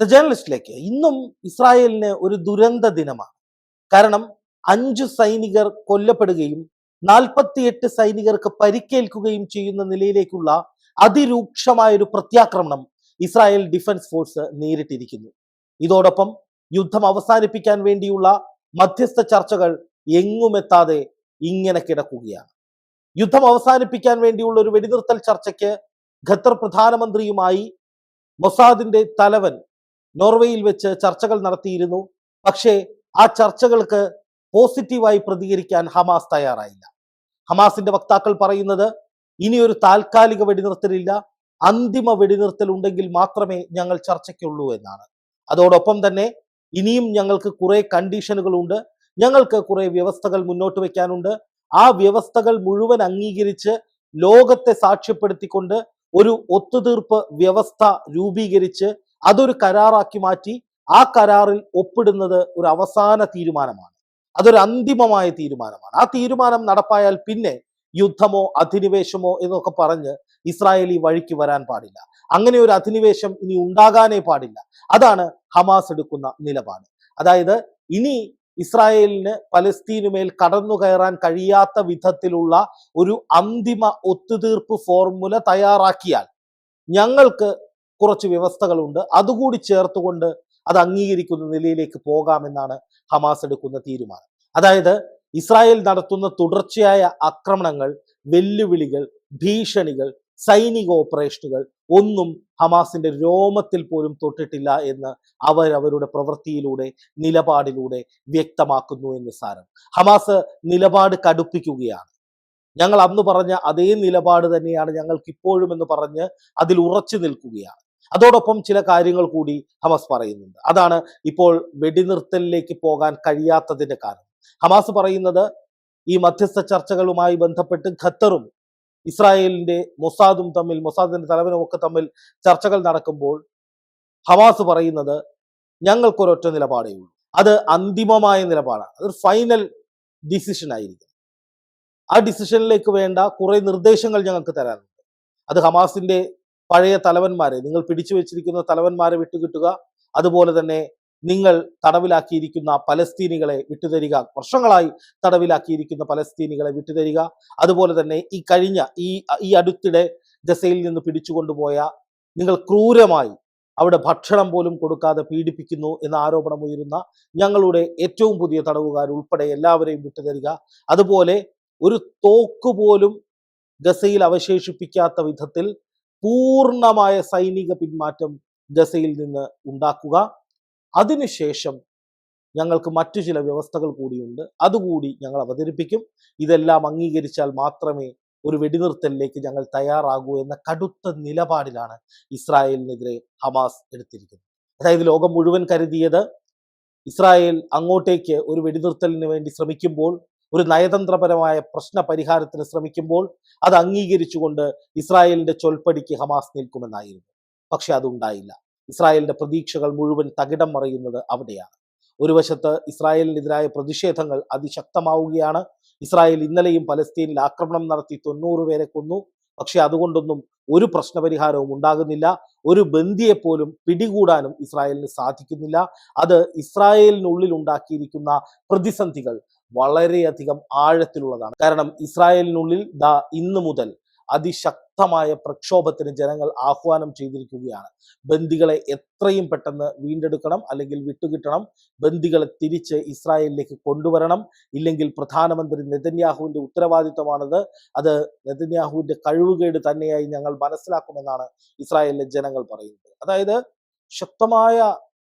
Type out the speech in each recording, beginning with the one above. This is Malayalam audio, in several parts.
ദ ജേർണലിസ്റ്റിലേക്ക് ഇന്നും ഇസ്രായേലിന് ഒരു ദുരന്ത ദിനമാണ്. കാരണം അഞ്ചു സൈനികർ കൊല്ലപ്പെടുകയും നാൽപ്പത്തിയെട്ട് സൈനികർക്ക് പരിക്കേൽക്കുകയും ചെയ്യുന്ന നിലയിലേക്കുള്ള അതിരൂക്ഷമായ ഒരു പ്രത്യാക്രമണം ഇസ്രായേൽ ഡിഫൻസ് ഫോഴ്സ് നേരിട്ടിരിക്കുന്നു. ഇതോടൊപ്പം യുദ്ധം അവസാനിപ്പിക്കാൻ വേണ്ടിയുള്ള മധ്യസ്ഥ ചർച്ചകൾ എങ്ങുമെത്താതെ ഇങ്ങനെ കിടക്കുകയാണ്. യുദ്ധം അവസാനിപ്പിക്കാൻ വേണ്ടിയുള്ള ഒരു വെടിനിർത്തൽ ചർച്ചയ്ക്ക് ഖത്തർ പ്രധാനമന്ത്രിയുമായി മൊസാദിന്റെ തലവൻ നോർവേയിൽ വെച്ച് ചർച്ചകൾ നടത്തിയിരുന്നു. പക്ഷേ ആ ചർച്ചകൾക്ക് പോസിറ്റീവായി പ്രതികരിക്കാൻ ഹമാസ് തയ്യാറായില്ല. ഹമാസിന്റെ വക്താക്കൾ പറയുന്നത് ഇനിയൊരു താൽക്കാലിക വെടിനിർത്തലില്ല അന്തിമ വെടിനിർത്തൽ ഉണ്ടെങ്കിൽ മാത്രമേ ഞങ്ങൾ ചർച്ചയ്ക്കുള്ളൂ എന്നാണ്. അതോടൊപ്പം തന്നെ ഇനിയും ഞങ്ങൾക്ക് കുറെ കണ്ടീഷനുകളുണ്ട് ഞങ്ങൾക്ക് കുറെ വ്യവസ്ഥകൾ മുന്നോട്ട് വെക്കാനുണ്ട്. ആ വ്യവസ്ഥകൾ മുഴുവൻ അംഗീകരിച്ച് ലോകത്തെ സാക്ഷ്യപ്പെടുത്തിക്കൊണ്ട് ഒരു ഒത്തുതീർപ്പ് വ്യവസ്ഥ രൂപീകരിച്ച് അതൊരു കരാറാക്കി മാറ്റി ആ കരാറിൽ ഒപ്പിടുന്നത് ഒരു അവസാന തീരുമാനമാണ്. അതൊരു അന്തിമമായ തീരുമാനമാണ്. ആ തീരുമാനം നടപ്പായാൽ പിന്നെ യുദ്ധമോ അധിനിവേശമോ എന്നൊക്കെ പറഞ്ഞ് ഇസ്രായേൽ ഈ വഴിക്ക് വരാൻ പാടില്ല. അങ്ങനെ ഒരു അധിനിവേശം ഇനി ഉണ്ടാകാനേ പാടില്ല. അതാണ് ഹമാസ് എടുക്കുന്ന നിലപാട്. അതായത് ഇനി ഇസ്രായേലിന് പലസ്തീനുമേൽ കടന്നു കയറാൻ കഴിയാത്ത വിധത്തിലുള്ള ഒരു അന്തിമ ഒത്തുതീർപ്പ് ഫോർമുല തയ്യാറാക്കിയാൽ ഞങ്ങൾക്ക് കുറച്ച് വ്യവസ്ഥകളുണ്ട്. അതുകൂടി ചേർത്തുകൊണ്ട് അത് അംഗീകരിക്കുന്ന നിലയിലേക്ക് പോകാമെന്നാണ് ഹമാസ് എടുക്കുന്ന തീരുമാനം. അതായത് ഇസ്രായേൽ നടത്തുന്ന തുടർച്ചയായ ആക്രമണങ്ങൾ വെല്ലുവിളികൾ ഭീഷണികൾ സൈനിക ഓപ്പറേഷനുകൾ ഒന്നും ഹമാസിന്റെ രോമത്തിൽ പോലും തൊട്ടിട്ടില്ല എന്ന് അവർ അവരുടെ പ്രവൃത്തിയിലൂടെ നിലപാടിലൂടെ വ്യക്തമാക്കുന്നു എന്ന് സാരം. ഹമാസ് നിലപാട് കടുപ്പിക്കുകയാണ്. ഞങ്ങൾ അന്ന് പറഞ്ഞ അതേ നിലപാട് തന്നെയാണ് ഞങ്ങൾക്ക് ഇപ്പോഴും എന്ന് പറഞ്ഞ് അതിൽ ഉറച്ചു നിൽക്കുകയാണ്. അതോടൊപ്പം ചില കാര്യങ്ങൾ കൂടി ഹമാസ് പറയുന്നുണ്ട്. അതാണ് ഇപ്പോൾ വെടിനിർത്തലിലേക്ക് പോകാൻ കഴിയാത്തതിന്റെ കാരണം. ഹമാസ് പറയുന്നത് ഈ മധ്യസ്ഥ ചർച്ചകളുമായി ബന്ധപ്പെട്ട് ഖത്തറും ഇസ്രായേലിന്റെ മൊസാദും തമ്മിൽ മൊസാദിന്റെ തലവനും ഒക്കെ തമ്മിൽ ചർച്ചകൾ നടക്കുമ്പോൾ ഹമാസ് പറയുന്നത് ഞങ്ങൾക്കൊരൊറ്റ നിലപാടേ ഉള്ളൂ. അത് അന്തിമമായ നിലപാടാണ്. അതൊരു ഫൈനൽ ഡിസിഷൻ ആയിരിക്കും. ആ ഡിസിഷനിലേക്ക് വേണ്ട കുറെ നിർദ്ദേശങ്ങൾ ഞങ്ങൾക്ക് തരാനുണ്ട്. അത് ഹമാസിന്റെ പഴയ തലവന്മാരെ നിങ്ങൾ പിടിച്ചു വെച്ചിരിക്കുന്ന തലവന്മാരെ വിട്ടുകിട്ടുക. അതുപോലെ തന്നെ നിങ്ങൾ തടവിലാക്കിയിരിക്കുന്ന പലസ്തീനികളെ വിട്ടുതരിക. വർഷങ്ങളായി തടവിലാക്കിയിരിക്കുന്ന പലസ്തീനികളെ വിട്ടുതരിക. അതുപോലെ തന്നെ ഈ കഴിഞ്ഞ ഈ ഈ അടുത്തിടെ ഗസയിൽ നിന്ന് പിടിച്ചുകൊണ്ടുപോയ നിങ്ങൾ ക്രൂരമായി അവിടെ ഭക്ഷണം പോലും കൊടുക്കാതെ പീഡിപ്പിക്കുന്നു എന്ന ആരോപണം ഉയരുന്ന ഞങ്ങളുടെ ഏറ്റവും പുതിയ തടവുകാർ ഉൾപ്പെടെ എല്ലാവരെയും വിട്ടുതരിക. അതുപോലെ ഒരു തോക്ക് പോലും ഗസയിൽ അവശേഷിപ്പിക്കാത്ത വിധത്തിൽ പൂർണമായ സൈനിക പിന്മാറ്റം ഗസയിൽ നിന്ന് ഉണ്ടാക്കുക. അതിനുശേഷം ഞങ്ങൾക്ക് മറ്റു ചില വ്യവസ്ഥകൾ കൂടിയുണ്ട്. അതുകൂടി ഞങ്ങൾ അവതരിപ്പിക്കും. ഇതെല്ലാം അംഗീകരിച്ചാൽ മാത്രമേ ഒരു വെടിനിർത്തലിലേക്ക് ഞങ്ങൾ തയ്യാറാകൂ എന്ന കടുത്ത നിലപാടിലാണ് ഇസ്രായേലിനെതിരെ ഹമാസ് എടുത്തിരിക്കുന്നത്. അതായത് ലോകം മുഴുവൻ കരുതിയത് ഇസ്രായേൽ അങ്ങോട്ടേക്ക് ഒരു വെടിനിർത്തലിന് വേണ്ടി ശ്രമിക്കുമ്പോൾ ഒരു നയതന്ത്രപരമായ പ്രശ്ന പരിഹാരത്തിന് ശ്രമിക്കുമ്പോൾ അത് അംഗീകരിച്ചുകൊണ്ട് ഇസ്രായേലിന്റെ ചൊൽപ്പടിക്ക് ഹമാസ് നിൽക്കുമെന്നായിരുന്നു. പക്ഷെ അതുണ്ടായില്ല. ഇസ്രായേലിന്റെ പ്രതീക്ഷകൾ മുഴുവൻ തകിടം മറിയുന്നത് അവിടെയാണ്. ഒരു വശത്ത് ഇസ്രായേലിനെതിരായ പ്രതിഷേധങ്ങൾ അതിശക്തമാവുകയാണ്. ഇസ്രായേൽ ഇന്നലെയും പലസ്തീനിൽ ആക്രമണം നടത്തി തൊണ്ണൂറ് പേരെ കൊന്നു. പക്ഷെ അതുകൊണ്ടൊന്നും ഒരു പ്രശ്നപരിഹാരവും ഉണ്ടാകുന്നില്ല. ഒരു ബന്ദിയെ പോലും പിടികൂടാനും ഇസ്രായേലിന് സാധിക്കുന്നില്ല. അത് ഇസ്രായേലിനുള്ളിൽ ഉണ്ടാക്കിയിരിക്കുന്ന പ്രതിസന്ധികൾ വളരെയധികം ആഴത്തിലുള്ളതാണ്. കാരണം ഇസ്രായേലിനുള്ളിൽ ദാ ഇന്നു മുതൽ അതിശക്തമായ പ്രക്ഷോഭത്തിന് ജനങ്ങൾ ആഹ്വാനം ചെയ്തിരിക്കുകയാണ്. ബന്ദികളെ എത്രയും പെട്ടെന്ന് വീണ്ടെടുക്കണം അല്ലെങ്കിൽ വിട്ടുകിട്ടണം. ബന്ദികളെ തിരിച്ച് ഇസ്രായേലിലേക്ക് കൊണ്ടുവരണം. ഇല്ലെങ്കിൽ പ്രധാനമന്ത്രി നെതന്യാഹുവിന്റെ ഉത്തരവാദിത്തമാണത് അത് നെതന്യാഹുവിന്റെ കഴിവുകേട് തന്നെയായി ഞങ്ങൾ മനസ്സിലാക്കുമെന്നാണ് ഇസ്രായേലിലെ ജനങ്ങൾ പറയുന്നത്. അതായത് ശക്തമായ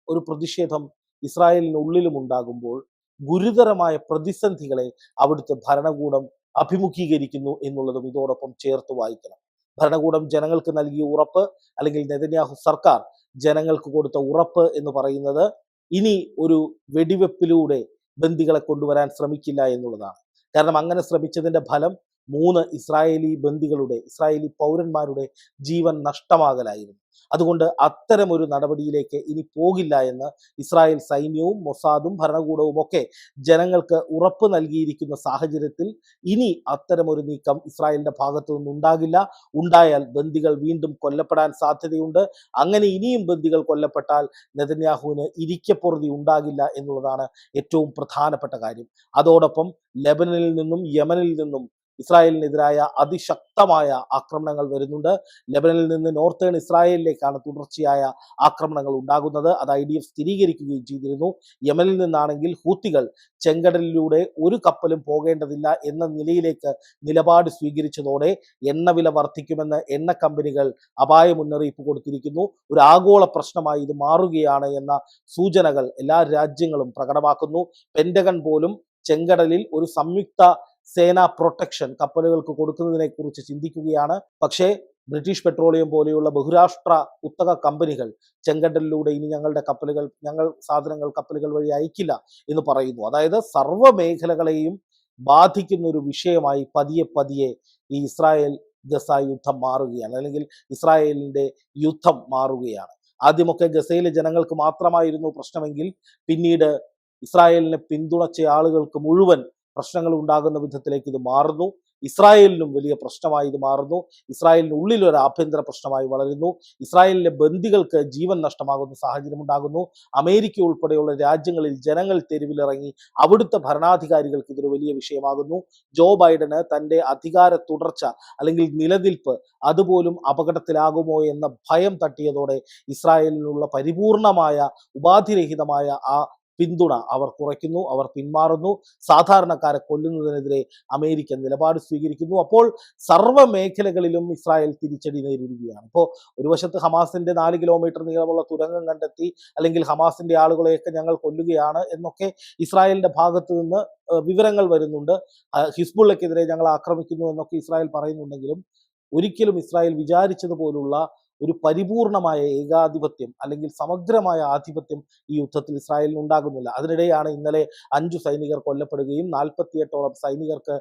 ഒരു പ്രതിഷേധം ഇസ്രായേലിനുള്ളിലും ഉണ്ടാകുമ്പോൾ ഗുരുതരമായ പ്രതിസന്ധികളെ അവിടുത്തെ ഭരണകൂടം അഭിമുഖീകരിക്കുന്നു എന്നുള്ളതും ഇതോടൊപ്പം ചേർത്ത് വായിക്കണം. ഭരണകൂടം ജനങ്ങൾക്ക് നൽകിയ ഉറപ്പ് അല്ലെങ്കിൽ നെതന്യാഹു സർക്കാർ ജനങ്ങൾക്ക് കൊടുത്ത ഉറപ്പ് എന്ന് പറയുന്നത് ഇനി ഒരു വെടിവെപ്പിലൂടെ ബന്ദികളെ കൊണ്ടുവരാൻ ശ്രമിക്കില്ല എന്നുള്ളതാണ്. കാരണം അങ്ങനെ ശ്രമിച്ചതിന്റെ ഫലം മൂന്ന് ഇസ്രായേലി ബന്ദികളുടെ ഇസ്രായേലി പൗരന്മാരുടെ ജീവൻ നഷ്ടമാകലായിരുന്നു. അതുകൊണ്ട് അത്തരമൊരു നടപടിയിലേക്ക് ഇനി പോകില്ല എന്ന് ഇസ്രായേൽ സൈന്യവും മൊസാദും ഭരണകൂടവും ഒക്കെ ജനങ്ങൾക്ക് ഉറപ്പ് നൽകിയിരിക്കുന്ന സാഹചര്യത്തിൽ ഇനി അത്തരമൊരു നീക്കം ഇസ്രായേലിന്റെ ഭാഗത്തു നിന്നുണ്ടാകില്ല. ഉണ്ടായാൽ ബന്ദികൾ വീണ്ടും കൊല്ലപ്പെടാൻ സാധ്യതയുണ്ട്. അങ്ങനെ ഇനിയും ബന്ദികൾ കൊല്ലപ്പെട്ടാൽ നെതന്യാഹുവിന് ഇരിക്കപ്പുറതി ഉണ്ടാകില്ല എന്നുള്ളതാണ് ഏറ്റവും പ്രധാനപ്പെട്ട കാര്യം. അതോടൊപ്പം ലെബനനിൽ നിന്നും യമനിൽ നിന്നും ഇസ്രായേലിനെതിരായ അതിശക്തമായ ആക്രമണങ്ങൾ വരുന്നുണ്ട്. ലെബനനിൽ നിന്ന് നോർത്തേൺ ഇസ്രായേലിലേക്കാണ് തുടർച്ചയായ ആക്രമണങ്ങൾ ഉണ്ടാകുന്നത്. അത് ഐ ഡി എഫ് സ്ഥിരീകരിക്കുകയും ചെയ്തിരുന്നു. യമനിൽ നിന്നാണെങ്കിൽ ഹൂത്തികൾ ചെങ്കടലിലൂടെ ഒരു കപ്പലും പോകേണ്ടതില്ല എന്ന നിലയിലേക്ക് നിലപാട് സ്വീകരിച്ചതോടെ എണ്ണവില വർദ്ധിക്കുമെന്ന് എണ്ണ കമ്പനികൾ അപായ മുന്നറിയിപ്പ് കൊടുത്തിരിക്കുന്നു. ഒരു ആഗോള പ്രശ്നമായി ഇത് മാറുകയാണ് എന്ന സൂചനകൾ എല്ലാ രാജ്യങ്ങളും പ്രകടമാക്കുന്നു. പെന്റഗൺ പോലും ചെങ്കടലിൽ ഒരു സംയുക്ത സേനാ പ്രൊട്ടക്ഷൻ കപ്പലുകൾക്ക് കൊടുക്കുന്നതിനെ കുറിച്ച് ചിന്തിക്കുകയാണ്. പക്ഷേ ബ്രിട്ടീഷ് പെട്രോളിയം പോലെയുള്ള ബഹുരാഷ്ട്ര കുത്തക കമ്പനികൾ ചെങ്കടലിലൂടെ ഇനി ഞങ്ങളുടെ കപ്പലുകൾ ഞങ്ങൾ സാധനങ്ങൾ കപ്പലുകൾ വഴി അയക്കില്ല എന്ന് പറയുന്നു. അതായത് സർവ മേഖലകളെയും ബാധിക്കുന്ന ഒരു വിഷയമായി പതിയെ പതിയെ ഈ ഇസ്രായേൽ ഗസ യുദ്ധം മാറുകയാണ്. അല്ലെങ്കിൽ ഇസ്രായേലിന്റെ യുദ്ധം മാറുകയാണ്. ആദ്യമൊക്കെ ഗസയിലെ ജനങ്ങൾക്ക് മാത്രമായിരുന്നു പ്രശ്നമെങ്കിൽ പിന്നീട് ഇസ്രായേലിനെ പിന്തുണച്ച ആളുകൾക്ക് മുഴുവൻ പ്രശ്നങ്ങൾ ഉണ്ടാകുന്ന വിധത്തിലേക്ക് ഇത് മാറുന്നു. ഇസ്രായേലിനും വലിയ പ്രശ്നമായി ഇത് മാറുന്നു. ഇസ്രായേലിന് ഉള്ളിൽ ഒരു ആഭ്യന്തര പ്രശ്നമായി വളരുന്നു. ഇസ്രായേലിലെ ബന്ദികൾക്ക് ജീവൻ നഷ്ടമാകുന്ന സാഹചര്യം ഉണ്ടാകുന്നു. അമേരിക്ക ഉൾപ്പെടെയുള്ള രാജ്യങ്ങളിൽ ജനങ്ങൾ തെരുവിലിറങ്ങി അവിടുത്തെ ഭരണാധികാരികൾക്ക് ഇതൊരു വലിയ വിഷയമാകുന്നു. ജോ ബൈഡന് തന്റെ അധികാര തുടർച്ച അല്ലെങ്കിൽ നിലനിൽപ്പ് അതുപോലും അപകടത്തിലാകുമോ എന്ന ഭയം തട്ടിയതോടെ ഇസ്രായേലിനുള്ള പരിപൂർണമായ ഉപാധിരഹിതമായ ആ പിന്തുണ അവർ കുറയ്ക്കുന്നു അവർ പിന്മാറുന്നു. സാധാരണക്കാരെ കൊല്ലുന്നതിനെതിരെ അമേരിക്ക നിലപാട് സ്വീകരിക്കുന്നു. അപ്പോൾ സർവ മേഖലകളിലും ഇസ്രായേൽ തിരിച്ചടി നേരിടുകയാണ്. ഇപ്പോൾ ഒരു വശത്ത് ഹമാസിന്റെ നാല് കിലോമീറ്റർ നീളമുള്ള തുരങ്കം കണ്ടെത്തി അല്ലെങ്കിൽ ഹമാസിന്റെ ആളുകളെയൊക്കെ ഞങ്ങൾ കൊല്ലുകയാണ് എന്നൊക്കെ ഇസ്രായേലിന്റെ ഭാഗത്തു നിന്ന് വിവരങ്ങൾ വരുന്നുണ്ട്. ഹിസ്ബുള്ളക്കെതിരെ ഞങ്ങൾ ആക്രമിക്കുന്നു എന്നൊക്കെ ഇസ്രായേൽ പറയുന്നുണ്ടെങ്കിലും ഒരിക്കലും ഇസ്രായേൽ വിചാരിച്ചതുപോലുള്ള ഒരു പരിപൂർണമായ ഏകാധിപത്യം അല്ലെങ്കിൽ സമഗ്രമായ ആധിപത്യം ഈ യുദ്ധത്തിൽ ഇസ്രായേലിന് ഉണ്ടാകുന്നില്ല. അതിനിടെയാണ് ഇന്നലെ അഞ്ചു സൈനികർ കൊല്ലപ്പെടുകയും നാൽപ്പത്തിയെട്ടോളം സൈനികർക്ക്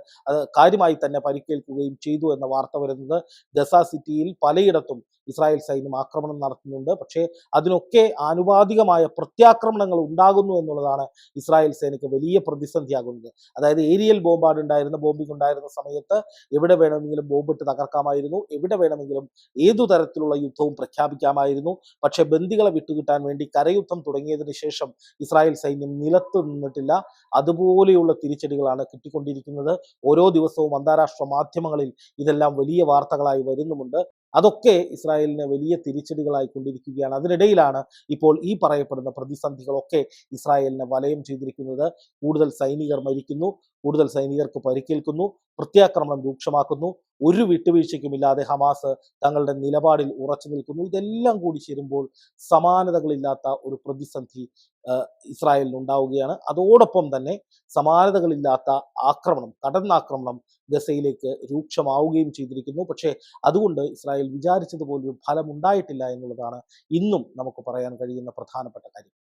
കാര്യമായി തന്നെ പരിക്കേൽക്കുകയും ചെയ്തു എന്ന വാർത്ത വരുന്നത് ഗസ സിറ്റിയിൽ പലയിടത്തും ഇസ്രായേൽ സൈന്യം ആക്രമണം നടത്തുന്നുണ്ട്. പക്ഷേ അതിനൊക്കെ ആനുപാതികമായ പ്രത്യാക്രമണങ്ങൾ ഉണ്ടാകുന്നു എന്നുള്ളതാണ് ഇസ്രായേൽ സേനയ്ക്ക് വലിയ പ്രതിസന്ധിയാകുന്നത്. അതായത് ഏരിയൽ ബോംബാർഡ് ഉണ്ടായിരുന്ന ബോംബിംഗ് ഉണ്ടായിരുന്ന സമയത്ത് എവിടെ വേണമെങ്കിലും ബോംബിട്ട് തകർക്കാമായിരുന്നു. എവിടെ വേണമെങ്കിലും ഏതു തരത്തിലുള്ള യുദ്ധവും പ്രഖ്യാപിക്കാമായിരുന്നു. പക്ഷേ ബന്ദികളെ വിട്ടുകിട്ടാൻ വേണ്ടി കരയുദ്ധം തുടങ്ങിയതിനു ശേഷം ഇസ്രായേൽ സൈന്യം നിലത്ത് നിന്നിട്ടില്ല. അതുപോലെയുള്ള തിരിച്ചടികളാണ് കിട്ടിക്കൊണ്ടിരിക്കുന്നത്. ഓരോ ദിവസവും അന്താരാഷ്ട്ര മാധ്യമങ്ങളിൽ ഇതെല്ലാം വലിയ വാർത്തകളായി വരുന്നുമുണ്ട്. അതൊക്കെ ഇസ്രായേലിന് വലിയ തിരിച്ചടികളായി കൊണ്ടിരിക്കുകയാണ്. അതിനിടയിലാണ് ഇപ്പോൾ ഈ പറയപ്പെടുന്ന പ്രതിസന്ധികളൊക്കെ ഇസ്രായേലിനെ വലയം ചെയ്തിരിക്കുന്നത്. കൂടുതൽ സൈനികർ മരിക്കുന്നു. കൂടുതൽ സൈനികർക്ക് പരിക്കേൽക്കുന്നു പ്രത്യാക്രമണം രൂക്ഷമാക്കുന്നു ഒരു വിട്ടുവീഴ്ചയ്ക്കുമില്ലാതെ ഹമാസ് തങ്ങളുടെ നിലപാടിൽ ഉറച്ചു നിൽക്കുന്നു. ഇതെല്ലാം കൂടി ചേരുമ്പോൾ സമാനതകളില്ലാത്ത ഒരു പ്രതിസന്ധി ആ, ഇസ്രായേലിന് ഉണ്ടാവുകയാണ്. അതോടൊപ്പം തന്നെ സമാനതകളില്ലാത്ത ആക്രമണം കടന്നാക്രമണം ഗസയിലേക്ക് രൂക്ഷമാവുകയും ചെയ്തിരിക്കുന്നു. പക്ഷേ അതുകൊണ്ട് ഇസ്രായേൽ വിചാരിച്ചതുപോലൊരു ഫലം ഉണ്ടായിട്ടില്ല എന്നുള്ളതാണ് ഇന്നും നമുക്ക് പറയാൻ കഴിയുന്ന പ്രധാനപ്പെട്ട കാര്യം.